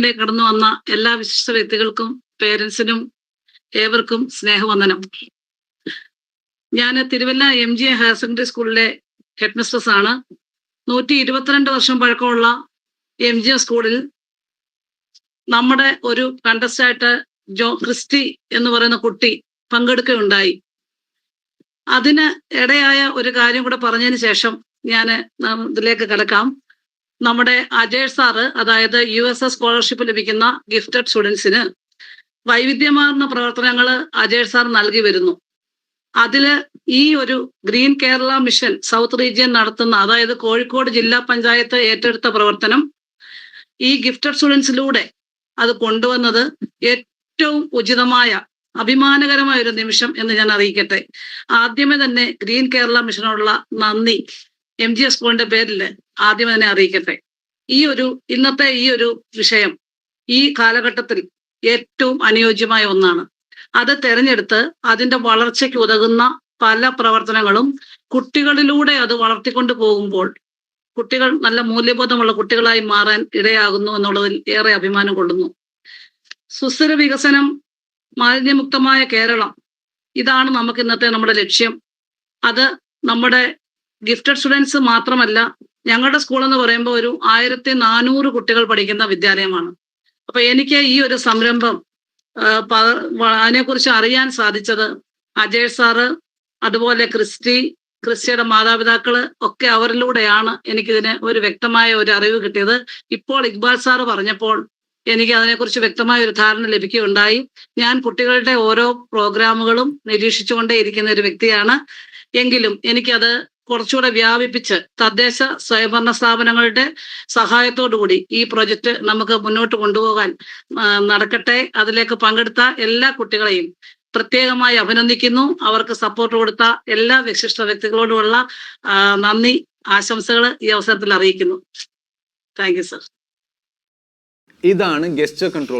ഇതിനെ കടന്നു വന്ന എല്ലാ വിശിഷ്ട വ്യക്തികൾക്കും പേരൻസിനും ഏവർക്കും സ്നേഹവന്ദനം. ഞാൻ Thiruvalla M G higher secondary സ്കൂളിലെ ഹെഡ് മിസ്ട്രസ് ആണ്. നൂറ്റി ഇരുപത്തിരണ്ട് വർഷം പഴക്കമുള്ള എം ജി സ്കൂളിൽ നമ്മുടെ ഒരു കണ്ടസ്റ്റായിട്ട് ജോ ക്രിസ്റ്റി എന്ന് പറയുന്ന കുട്ടി പങ്കെടുക്കുകയുണ്ടായി. അതിന് ഇടയായ ഒരു കാര്യം കൂടെ പറഞ്ഞതിന് ശേഷം ഞാൻ ഇതിലേക്ക് കിടക്കാം. നമ്മുടെ അജയ് സാറ് അതായത് യു എസ് എസ് സ്കോളർഷിപ്പ് ലഭിക്കുന്ന ഗിഫ്റ്റഡ് സ്റ്റുഡൻസിന് വൈവിധ്യമാർന്ന പ്രവർത്തനങ്ങൾ അജയ് സാർ നൽകി വരുന്നു. അതിൽ ഈ ഒരു green Kerala mission south region നടത്തുന്ന അതായത് കോഴിക്കോട് ജില്ലാ പഞ്ചായത്ത് ഏറ്റെടുത്ത പ്രവർത്തനം ഈ ഗിഫ്റ്റഡ് സ്റ്റുഡൻസിലൂടെ അത് കൊണ്ടുവന്നത് ഏറ്റവും ഉചിതമായ അഭിമാനകരമായ ഒരു നിമിഷം എന്ന് ഞാൻ അറിയിക്കട്ടെ. ആദ്യമേ തന്നെ ഗ്രീൻ കേരള മിഷനോടുള്ള നന്ദി. എം ജി എസ് പോയിന്റെ പേരിൽ ആദ്യം അതിനെ അറിയിക്കട്ടെ. ഈ ഒരു ഇന്നത്തെ ഈ ഒരു വിഷയം ഈ കാലഘട്ടത്തിൽ ഏറ്റവും അനുയോജ്യമായ ഒന്നാണ്. അത് തെരഞ്ഞെടുത്ത് അതിന്റെ വളർച്ചയ്ക്ക് ഉതകുന്ന പല പ്രവർത്തനങ്ങളും കുട്ടികളിലൂടെ അത് വളർത്തിക്കൊണ്ടു പോകുമ്പോൾ കുട്ടികൾ നല്ല മൂല്യബോധമുള്ള കുട്ടികളായി മാറാൻ ഇടയാകുന്നു എന്നുള്ളതിൽ ഏറെ അഭിമാനം കൊള്ളുന്നു. സുസ്ഥിര വികസനം മാലിന്യമുക്തമായ കേരളം ഇതാണ് നമുക്ക് ഇന്നത്തെ നമ്മുടെ ലക്ഷ്യം. അത് നമ്മുടെ ഗിഫ്റ്റഡ് സ്റ്റുഡൻസ് മാത്രമല്ല ഞങ്ങളുടെ സ്കൂൾ എന്ന് പറയുമ്പോൾ ഒരു ആയിരത്തി നാനൂറ് കുട്ടികൾ പഠിക്കുന്ന വിദ്യാലയമാണ്. അപ്പൊ എനിക്ക് ഈ ഒരു സംരംഭം അതിനെക്കുറിച്ച് അറിയാൻ സാധിച്ചത് അജയ് സാറ് അതുപോലെ ക്രിസ്റ്റി ക്രിസ്റ്റിയുടെ മാതാപിതാക്കൾ ഒക്കെ അവരിലൂടെയാണ് എനിക്കിതിന് ഒരു വ്യക്തമായ ഒരു അറിവ് കിട്ടിയത്. ഇപ്പോൾ ഇക്ബാൽ സാറ് പറഞ്ഞപ്പോൾ എനിക്ക് അതിനെക്കുറിച്ച് വ്യക്തമായ ഒരു ധാരണ ലഭിക്കുകയുണ്ടായി. ഞാൻ കുട്ടികളുടെ ഓരോ പ്രോഗ്രാമുകളും നിരീക്ഷിച്ചുകൊണ്ടേ ഇരിക്കുന്ന ഒരു വ്യക്തിയാണ്. എങ്കിലും എനിക്കത് കുറച്ചുകൂടെ വ്യാപിപ്പിച്ച് തദ്ദേശ സ്വയംഭരണ സ്ഥാപനങ്ങളുടെ സഹായത്തോടുകൂടി ഈ പ്രൊജക്ട് നമുക്ക് മുന്നോട്ട് കൊണ്ടുപോകാൻ നടക്കട്ടെ. അതിലേക്ക് പങ്കെടുത്ത എല്ലാ കുട്ടികളെയും പ്രത്യേകമായി അഭിനന്ദിക്കുന്നു. അവർക്ക് സപ്പോർട്ട് കൊടുത്ത എല്ലാ വിശിഷ്ട വ്യക്തികളോടുമുള്ള നന്ദി ആശംസകൾ ഈ അവസരത്തിൽ അറിയിക്കുന്നു. താങ്ക് യു സർ ഇതാണ് ഗസ്റ്റ് കൺട്രോൾ